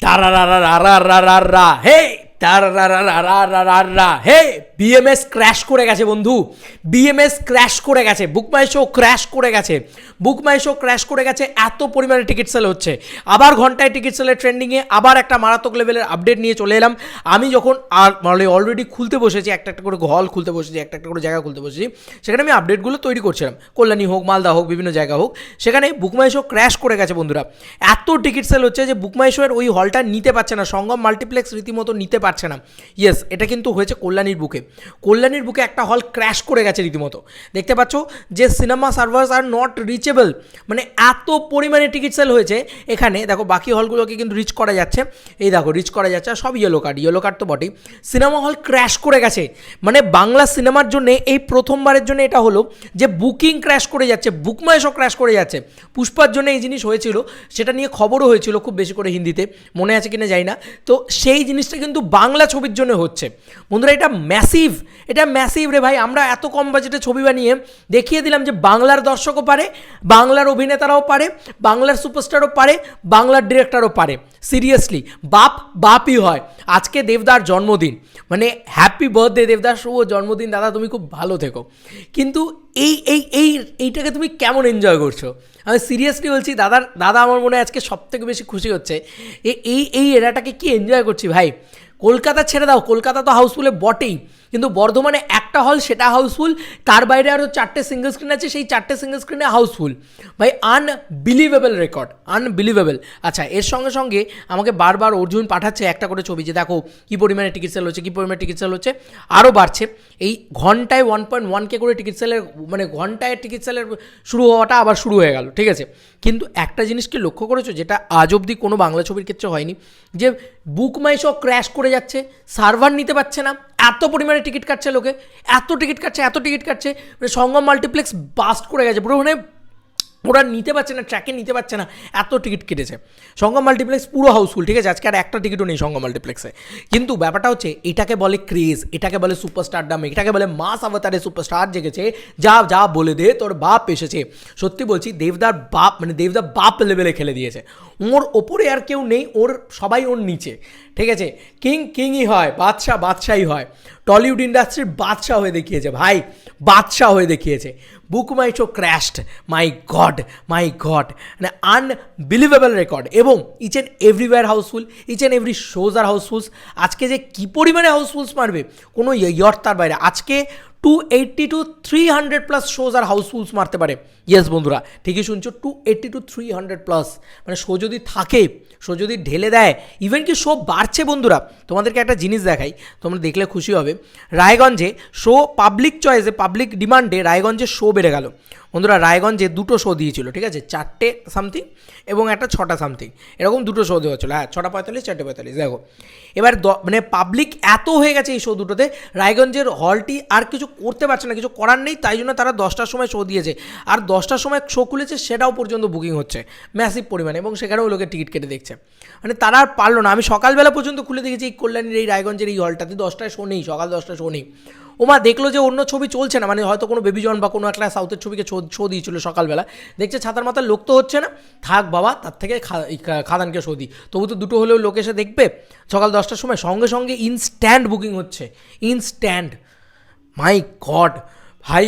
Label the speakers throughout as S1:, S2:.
S1: Da da da da da da da da. Hey! Hey BMS crash করে গেছে বন্ধু BMS crash করে গেছে বুক মাই শো ক্র্যাশ করে গেছে বুক মাই শো ক্র্যাশ করে গেছে এত পরিমাণে টিকিট সেল হচ্ছে আবার ঘন্টায় টিকিট সেলের ট্রেন্ডিংয়ে আবার একটা মারাত্মক লেভেলের আপডেট নিয়ে চলে এলাম আমি যখন আর অলরেডি খুলতে বসেছি একটা একটা করে হল খুলতে বসেছি একটা একটা করে জায়গা খুলতে বসেছি সেখানে আমি আপডেটগুলো তৈরি করছিলাম কল্যাণী হোক মালদা হোক বিভিন্ন জায়গা হোক সেখানে বুকমাই শো ক্র্যাশ করে গেছে বন্ধুরা এত টিকিট সেল হচ্ছে যে বুকমাই শো এর ওই হলটা নিতে পারছে না সঙ্গম মাল্টিপ্লেক্স রীতিমতো নিতে পারছে না। ইয়েস এটা কিন্তু হয়েছে কল্যাণীর বুকে। কল্যাণীর বুকে একটা হল ক্র্যাশ করে গেছে রীতিমতো। দেখতে পাচ্ছ যে cinema servers are not reachable মানে এত পরিমাণে টিকিট সেল হয়েছে এখানে। দেখো, বাকি হলগুলোকে কিন্তু রিচ করা যাচ্ছে। এই দেখো রিচ করা যাচ্ছে সব ইয়েলো কার্ড ইয়েলো কার্ড তো বটেই। সিনেমা হল ক্র্যাশ করে গেছে। মানে বাংলা সিনেমার জন্য, এই প্রথমবারের জন্য এটা হলো যে বুকিং ক্র্যাশ করে যাচ্ছে বুকমাইশও ক্র্যাশ করে যাচ্ছে। পুষ্পার জন্য এই জিনিস হয়েছিল, সেটা নিয়ে খবরও হয়েছিল খুব বেশি করে হিন্দিতে। মনে আছে কিনা যাই না। তো সেই জিনিসটা কিন্তু বাংলা ছবির জন্য হচ্ছে। বন্ধুরা, এটা ম্যাসিভ এটা ম্যাসিভ রে ভাই। আমরা এত কম বাজেটে ছবি বানিয়ে দেখিয়ে দিলাম যে বাংলার দর্শকও পারে, বাংলার অভিনেতারাও পারে, বাংলার সুপারস্টারও পারে, বাংলার ডিরেক্টরও পারে। সিরিয়াসলি বাপ, বাপই হয়। আজকে দেবদার জন্মদিন। মানে হ্যাপি বার্থডে দেবদার, শুভ জন্মদিন। দাদা, তুমি খুব ভালো থেকো। কিন্তু এই এই এই, এইটাকে তুমি কেমন এনজয় করছ? আমি সিরিয়াসলি বলছি, দাদার, দাদা আমার মনে হয় আজকে সব থেকে বেশি খুশি হচ্ছে। এই এই এরাটাকে কি এনজয় করছি ভাই? কলকাতা ছেড়ে দাও। কলকাতা তো হাউসফুলে বটেই। কিন্তু বর্ধমানে একটা হল সেটা হাউসফুল তার বাইরে আরও চারটে সিঙ্গেল স্ক্রিন আছে, সেই চারটে সিঙ্গেল স্ক্রিনে হাউসফুল ভাই আনবিলিভেবল রেকর্ড আনবিলিভেবল আচ্ছা এর সঙ্গে সঙ্গে আমাকে বারবার অর্জুন পাঠাচ্ছে একটা করে ছবি যে, দেখো, কী পরিমাণে টিকিট সেল হচ্ছে, কী পরিমাণে টিকিট সেল হচ্ছে। আরও বাড়ছে। এই ঘন্টায় ওয়ান পয়েন্ট ওয়ান কে করে টিকিট সেলের মানে ঘন্টায় টিকিট সেলের শুরু হওয়াটা আবার শুরু হয়ে গেল, ঠিক আছে? কিন্তু একটা জিনিস কি লক্ষ্য করেছ, যেটা আজ অবধি কোনো বাংলা ছবির ক্ষেত্রে হয়নি, যে বুক মাই ক্র্যাশ করে যাচ্ছে সার্ভার নিতে পারছে না, এত পরিমাণে টিকিট কাটছে লোকে, এত টিকিট কাটছে, এত টিকিট কাটছে মানে সঙ্গম মাল্টিপ্লেক্স বাস্ট করে গেছে, পুরো মানে ওরা নিতে পারছে না ট্র্যাকে নিতে পারছে না, এত টিকিট কেটেছে। সঙ্গম মাল্টিপ্লেক্স পুরো হাউসফুল ঠিক আছে? আজকে আর একটা টিকিটও নেই সঙ্গম মাল্টিপ্লেক্সে কিন্তু ব্যাপারটা হচ্ছে, এটাকে বলে ক্রেজ এটাকে বলে সুপারস্টার ডাম এটাকে বলে মাস আবতারে সুপারস্টার জেগেছে, যা যা বলে দে, তোর বাপ এসেছে। সত্যি বলছি, দেবদার বাপ মানে দেবদার বাপ লেভেলে খেলে দিয়েছে। ওর ওপরে আর কেউ নেই, ওর, সবাই ওর নিচে, ঠিক আছে? কিং কিংই হয়, বাদশাহ, বাদশাহই হয়। টলিউড ইন্ডাস্ট্রির বাদশাহ হয়ে দেখিয়েছে, ভাই। বাদশাহ হয়ে দেখিয়েছে। Book my show crashed my god my god মানে আনবিলিভেবল রেকর্ড এবং each and everywhere housefull each and every shows R housefulls আজকে যে কী পরিমাণে হাউসফুলস মারবে, কোনো ইয়র্তার বাইরে। আজকে two eighty two three hundred plus shows আর হাউসফুলস মারতে পারে। ইয়েস বন্ধুরা, ঠিকই শুনছো two eighty two three hundred plus মানে শো যদি থাকে শো যদি ঢেলে দেয় ইভেন কি শো বাড়ছে বন্ধুরা, তোমাদেরকে একটা জিনিস দেখাই, তোমরা দেখলে খুশি হবে। রায়গঞ্জে শো পাবলিক চয়েসে পাবলিক ডিমান্ডে রায়গঞ্জে শো বেড়ে গেল। বন্ধুরা, রায়গঞ্জে দুটো শো দিয়েছিল, ঠিক আছে? চারটে সামথিং এবং একটা ছটা সামথিং এরকম দুটো শো দেওয়া ছিল। হ্যাঁ ছটা পঁয়তাল্লিশ, চারটে পঁয়তাল্লিশ, দেখো। এবার মানে পাবলিক এত হয়ে গেছে এই শো দুটোতে, রায়গঞ্জের হলটি আর কিছু করতে পারছে না, কিছু করার নেই, তাই জন্য তারা দশটার সময় শো দিয়েছে। আর দশটার সময় শো খুলেছে, সেটাও পর্যন্ত বুকিং হচ্ছে ম্যাসিভ পরিমাণে, এবং সেখানেও লোকে টিকিট কেটে দেখছে। মানে তারা আর পারল না, আমি সকালবেলা পর্যন্ত খুলে দেখেছি এই কল্যাণীর, এই রায়গঞ্জের, এই হলটাতে দশটায় শো নেই, সকাল দশটায় শো নেই। ওমা দেখল যে অন্য ছবি চলছে না মানে হয়তো কোনো বেবি জন বা কোনো একটা সাউথের ছবিকে শো দিয়েছিল সকালবেলা। দেখছে ছাতার মাথার লোক তো হচ্ছে না, থাক বাবা, তার থেকে খাদানকে শো দিই। তবু তো দুটো হলেও লোক এসে দেখবে, সকাল দশটার সময় সঙ্গে সঙ্গে ইনস্ট্যান্ট বুকিং হচ্ছে ইনস্ট্যান্ট মাই গড, ভাই,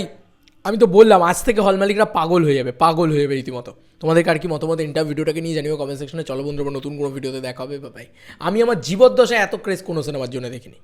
S1: আমি তো বললাম, আজ থেকে হল মালিকরা পাগল হয়ে যাবে, পাগল হয়ে যাবে রীতিমতো। তোমাদের আর কি মতামত ইন্টার ভিডিওটাকে নিয়ে জানিও কমেন্ট সেকশনে চলো বন্ধুরা নতুন কোনো ভিডিওতে দেখা হবে ভাই আমি আমার জীবদ্দশায় এত ক্রেজ কোনো সিনেমার জন্য দেখিনি।